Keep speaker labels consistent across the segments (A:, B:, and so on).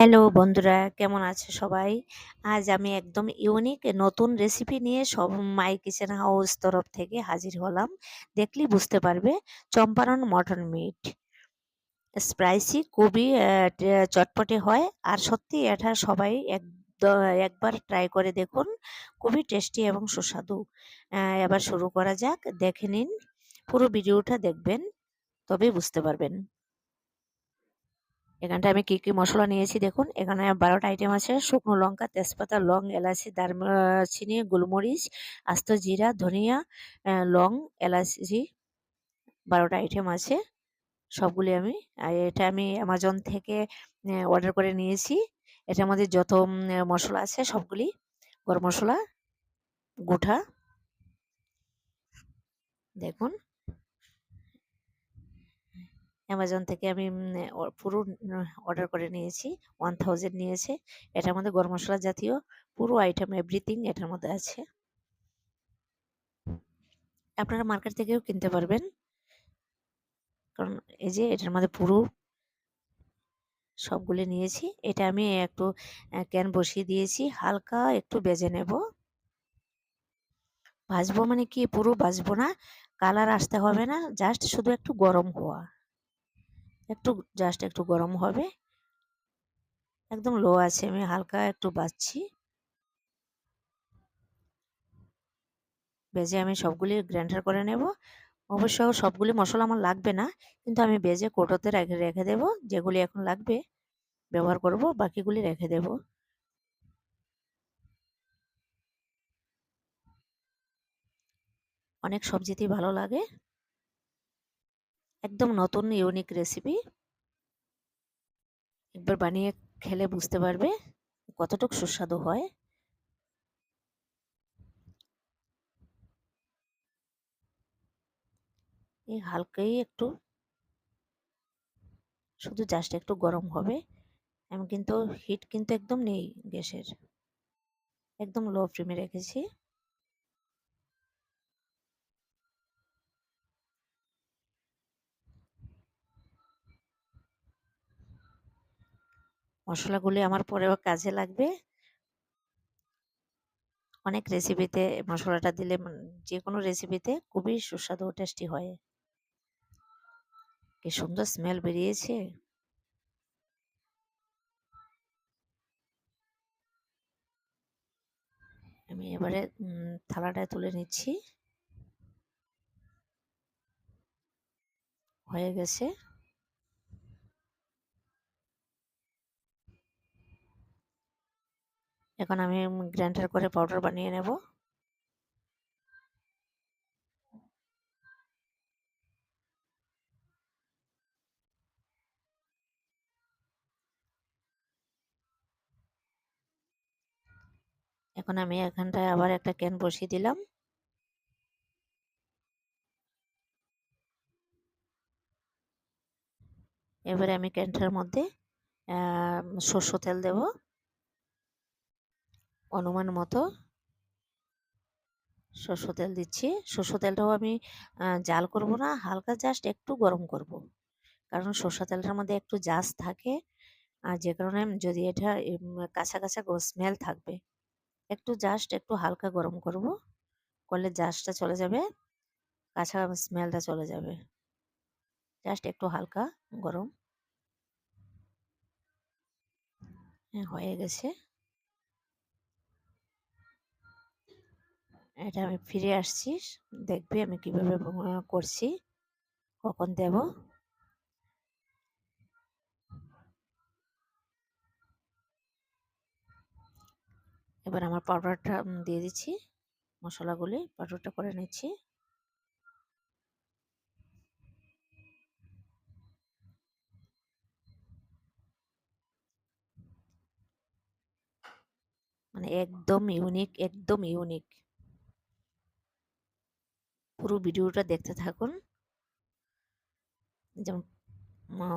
A: Hello বন্ধুরা, কেমন আছে সবাই? আজ আমি একদম ইউনিক নতুন রেসিপি নিয়ে সব মাই কিচেন হাউস তরফ থেকে হাজির হলাম। দেখলেই বুঝতে পারবে, চম্পারণ মটন মিট স্পাইসি খুবই চটপটে হয়। আর সত্যি এটা সবাই এক একবার ট্রাই করে দেখুন। খুবই টেস্টি এবং সুস্বাদু। এবার শুরু করা যাক। দেখে নিন। পুরো ভিডিওটা দেখবেন, তবেই বুঝতে পারবেন। এখানটা আমি কি কি মশলা নিয়েছি দেখুন। এখানে বারোটা আইটেম আছে, শুকনো লঙ্কা, তেজপাতা, লং, এলাচি, দারচিনি, গোলমরিচ, আস্ত জিরা, ধনিয়া লং, এলাচি, বারোটা আইটেম আছে। সবগুলি আমি এটা আমি অ্যামাজন থেকে অর্ডার করে নিয়েছি। এটার মধ্যে যত মশলা আছে সবগুলি, গরম মশলা গোঠা দেখুন। অ্যামাজন থেকে আমি পুরো অর্ডার করে নিয়েছি। ওয়ান থাউজেন্ড নিয়েছে। এটার মধ্যে গরম মশলা জাতীয় পুরো আইটেম এভরিথিং এটার মধ্যে আছে। আপনারা মার্কেট থেকেও কিনতে পারবেন। কারণ এই যে এটার মধ্যে পুরো সবগুলো নিয়েছি। এটা আমি একটু ক্যান বসিয়ে দিয়েছি। হালকা একটু বেজে নেব। ভাজবো মানে কি? পুরো ভাজবো না। কালার আসতে হবে না। জাস্ট শুধু একটু গরম হওয়া। একটু জাস্ট একটু গরম হবে। একদম লো আছে, আমি হালকা একটু বাচ্ছি বেজে আমি সবগুলি গ্রাইন্ডার করে নেব। অবশ্য সবগুলি মশলা আমার লাগবে না, কিন্তু আমি বেজে কোটোতে রেখে রেখে দেবো। যেগুলি এখন লাগবে, ব্যবহার করব, বাকিগুলি রেখে দেব। অনেক সবজিতেই ভালো লাগে। একদম নতুন ইউনিক রেসিপি একবার বানিয়ে খেলে বুঝতে পারবে কতটুকু সুস্বাদু হয়। এই হালকাই একটু শুধু জাস্ট একটু গরম হবে। আমি কিন্তু হিট কিন্তু একদম নেই গ্যাসের। একদম লো ফ্লেমে রেখেছি। মশলাগুলি আমার পরেও কাজে লাগবে। অনেক রেসিপিতে মশলাটা দিলে যে কোনো রেসিপিতে খুবই সুস্বাদু টেস্টি হয়। কি সুন্দর স্মেল বেরিয়েছে। আমি এবারে থালাটায় তুলে নিচ্ছি। হয়ে গেছে। এখন আমি গ্রাইন্ডার করে পাউডার বানিয়ে নেব। এখন আমি এখানটায় আবার একটা ক্যান বসিয়ে দিলাম। এবারে আমি ক্যানটার মধ্যে সর্ষ তেল দেব। অনুমান মতো সর্ষ তেল দিচ্ছি। সর্ষ তেলটাও আমি জাল করব না, হালকা জাস্ট একটু গরম করব। কারণ সর্ষা তেলটার মধ্যে একটু জাস থাকে। আর যে কারণে যদি এটা কাঁচা কাঁচা স্মেল থাকবে, একটু জাস্ট একটু হালকা গরম করব, করলে জাস্টটা চলে যাবে, কাঁচা স্মেলটা চলে যাবে। জাস্ট একটু হালকা গরম। হ্যাঁ হয়ে গেছে। এটা আমি ফিরে আসছি। দেখবি আমি কীভাবে করছি। কখন দেব? এবার আমার পাউডারটা দিয়ে দিচ্ছি। মশলাগুলি পাউডারটা করে নিচ্ছি। মানে একদম ইউনিক একদম ইউনিক। পুরো ভিডিওটা দেখতে থাকুন। যেমন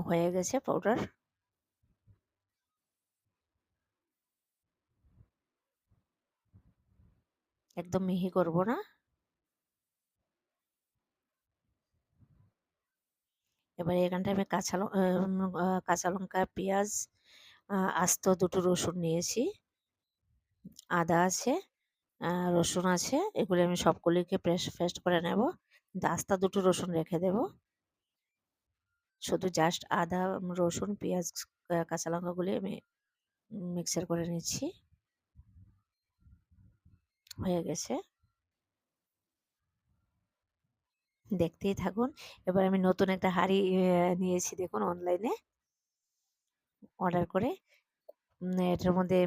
A: হয়ে গেছে পাউডার একদম মিহি করব না। এবার এখানটা আমি কাঁচা কাঁচা লঙ্কা, পেঁয়াজ আস্ত দুটো রসুন নিয়েছি। আদা আছে। রসুন আছে, এগুলি আমি সবগুলিকে প্রেস ফেস্ট করে নেব। দাস্তা দুটো রসুন রেখে দেব। শুধু জাস্ট আদা রসুন, পেঁয়াজ কাঁচা লঙ্কাগুলি আমি মিক্সার করে নিচ্ছি। হয়ে গেছে। দেখতেই থাকুন। এবার আমি নতুন একটা হাঁড়ি নিয়েছি দেখুন অনলাইনে অর্ডার করে এটার মধ্যে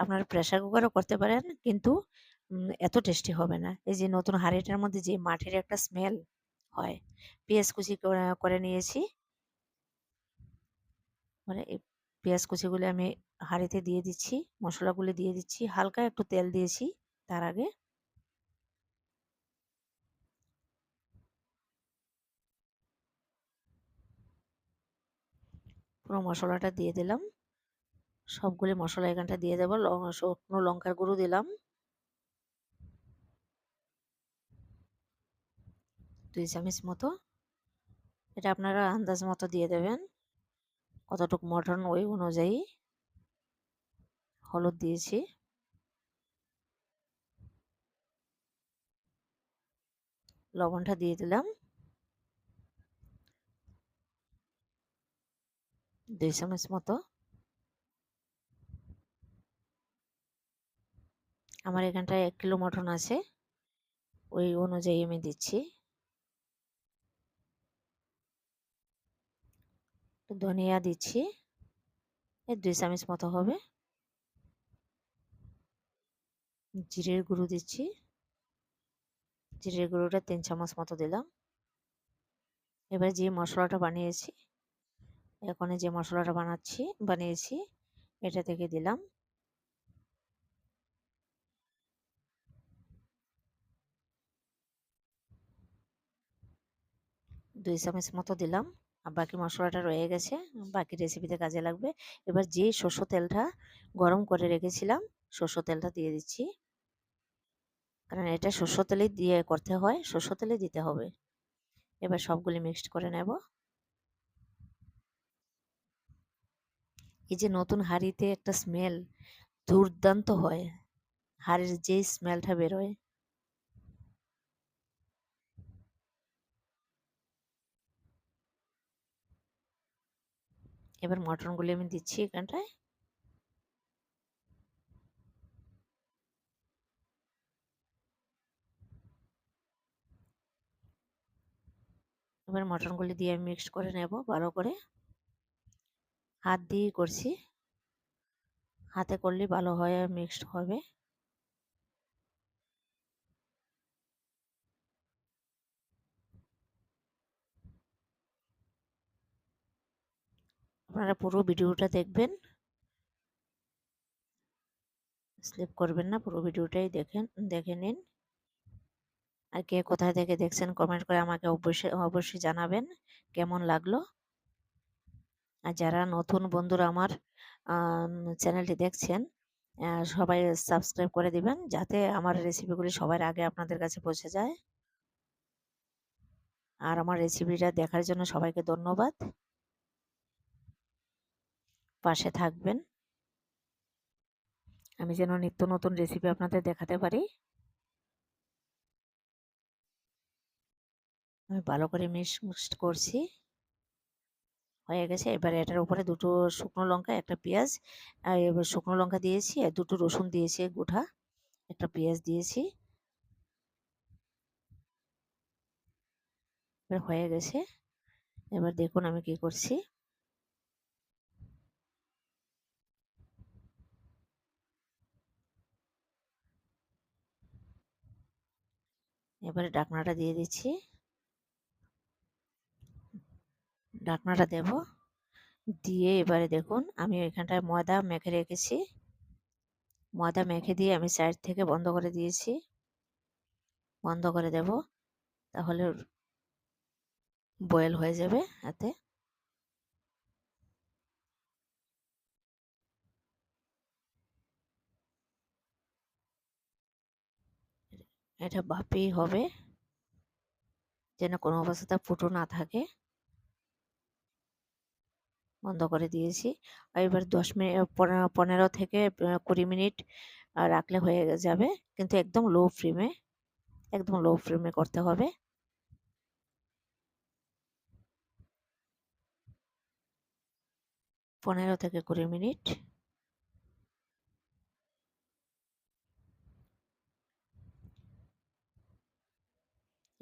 A: আপনারা প্রেশার কুকারও করতে পারেন, কিন্তু এত টেস্টি হবে না। এই যে নতুন হাঁড়িটার মধ্যে যে মাটির একটা স্মেল হয়, পেঁয়াজ কুচি করে নিয়েছি। মানে এই পেঁয়াজ কুচিগুলি আমি হাঁড়িতে দিয়ে দিচ্ছি, মশলাগুলি দিয়ে দিচ্ছি, হালকা একটু তেল দিয়েছি তার আগে। পুরো মশলাটা দিয়ে দিলাম। সবগুলি মশলা এখানটা দিয়ে দেবো। শুকনো লঙ্কার গুঁড়ো দিলাম। দুই চামচ মতো। এটা আপনারা আন্দাজ মতো দিয়ে দেবেন। কতটুকু মটন ওই অনুযায়ী হলুদ দিয়েছি। লবণটা দিয়ে দিলাম। দুই চামচ মতো। আমার এখানটায় এক কিলো মটন আছে। ওই অনুযায়ী আমি দিচ্ছি। ধনিয়া দিচ্ছি। এই দুই চামচ মতো হবে। জিরের গুঁড়ো দিচ্ছি। জিরের গুঁড়োটা তিন চামচ মতো দিলাম। এবার যে মশলাটা বানিয়েছি এখন যে মশলাটা বানাচ্ছি, বানিয়েছি, এটা থেকে দিলাম। দুই চামচ মতো দিলাম। আর বাকি মশলাটা রয়ে গেছে। বাকি রেসিপিতে কাজে লাগবে। এবার যে শস্য তেলটা গরম করে রেখেছিলাম শস্য তেলটা দিয়ে দিচ্ছি। কারণ এটা শস্য তেলেই দিয়ে করতে হয় শস্য তেলে দিতে হবে। এবার সবগুলি মিক্সড করে নেব। এই যে নতুন হাঁড়িতে একটা স্মেল দুর্দান্ত হয়। হাড়ির যে স্মেলটা বেরোয়। এবার মটনগুলি আমি দিচ্ছি এখানটায়। এবার মটনগুলি দিয়ে আমি মিক্সড করে নেব ভালো করে। হাত দিয়ে করছি। হাতে করলে ভালো হয় মিক্সড হবে। আপনারা পুরো ভিডিওটা দেখবেন। স্লিপ করবেন না, পুরো ভিডিওটাই দেখেন, দেখে নিন। আর কে কোথায় থেকে দেখছেন কমেন্ট করে আমাকে অবশ্যই অবশ্যই জানাবেন কেমন লাগল। আর যারা নতুন বন্ধুরা আমার চ্যানেলটি দেখছেন সবাই সাবস্ক্রাইব করে দিবেন যাতে আমার রেসিপিগুলি সবার আগে আপনাদের কাছে পৌঁছে যায়। আর আমার রেসিপিটা দেখার জন্য সবাইকে ধন্যবাদ। পাশে থাকবেন। আমি যেন নিত্য নতুন রেসিপি আপনাদের দেখাতে পারি। আমি ভালো করে মিক্স করছি। হয়ে গেছে। এবার এটার উপরে দুটো শুকনো লঙ্কা, একটা পেঁয়াজ এবার শুকনো লঙ্কা দিয়েছি, আর দুটো রসুন দিয়েছি গোটা, একটা পেঁয়াজ দিয়েছি। এবার হয়ে গেছে। এবার দেখুন আমি কি করছি। এবারে ডাকনাটা দিয়ে দিচ্ছি। ডাকনাটা দেব। দিয়ে এবারে দেখুন, আমি এখানটায় ময়দা মেখে রেখেছি। ময়দা মেখে দিয়ে আমি সাইড থেকে বন্ধ করে দিয়েছি। বন্ধ করে দেব, তাহলে বয়েল হয়ে যাবে হাতে। এটা ভাপেই হবে। যেন কোনো অবস্থাতে ফুটো না থাকে। বন্ধ করে দিয়েছি। আর এবার দশ মিনিট পনেরো থেকে কুড়ি মিনিট রাখলে হয়ে যাবে। কিন্তু একদম লো ফ্লেমে একদম লো ফ্লেমে করতে হবে। পনেরো থেকে কুড়ি মিনিট।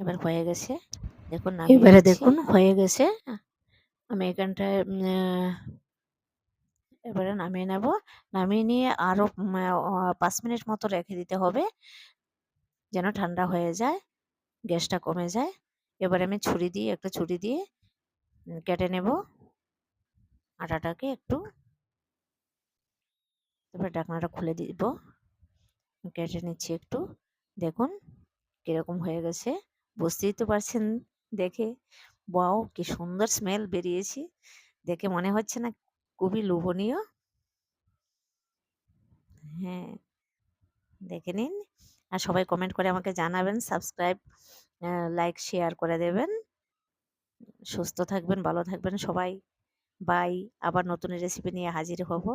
A: এবার হয়ে গেছে। দেখুন এবারে দেখুন হয়ে গেছে। আমি এখানটায় এবারে নামিয়ে নেব। নামিয়ে নিয়ে আরও পাঁচ মিনিট মতো রেখে দিতে হবে যেন ঠান্ডা হয়ে যায় গ্যাসটা কমে যায়। এবারে আমি ছুরি দিয়ে একটা ছুরি দিয়ে কেটে নেব। আটাটাকে একটু। এবার ঢাকনাটা খুলে দিব। কেটে নিচ্ছি একটু। দেখুন কীরকম হয়ে গেছে। বুঝতেই তো পারছেন দেখে। বাও কি সুন্দর স্মেল বেরিয়েছে। দেখে মনে হচ্ছে না খুবই লোভনীয়। হ্যাঁ দেখে নিন। আর সবাই কমেন্ট করে আমাকে জানাবেন সাবস্ক্রাইব লাইক শেয়ার করে দেবেন। সুস্থ থাকবেন ভালো থাকবেন সবাই। বাই আবার নতুন রেসিপি নিয়ে হাজির হব।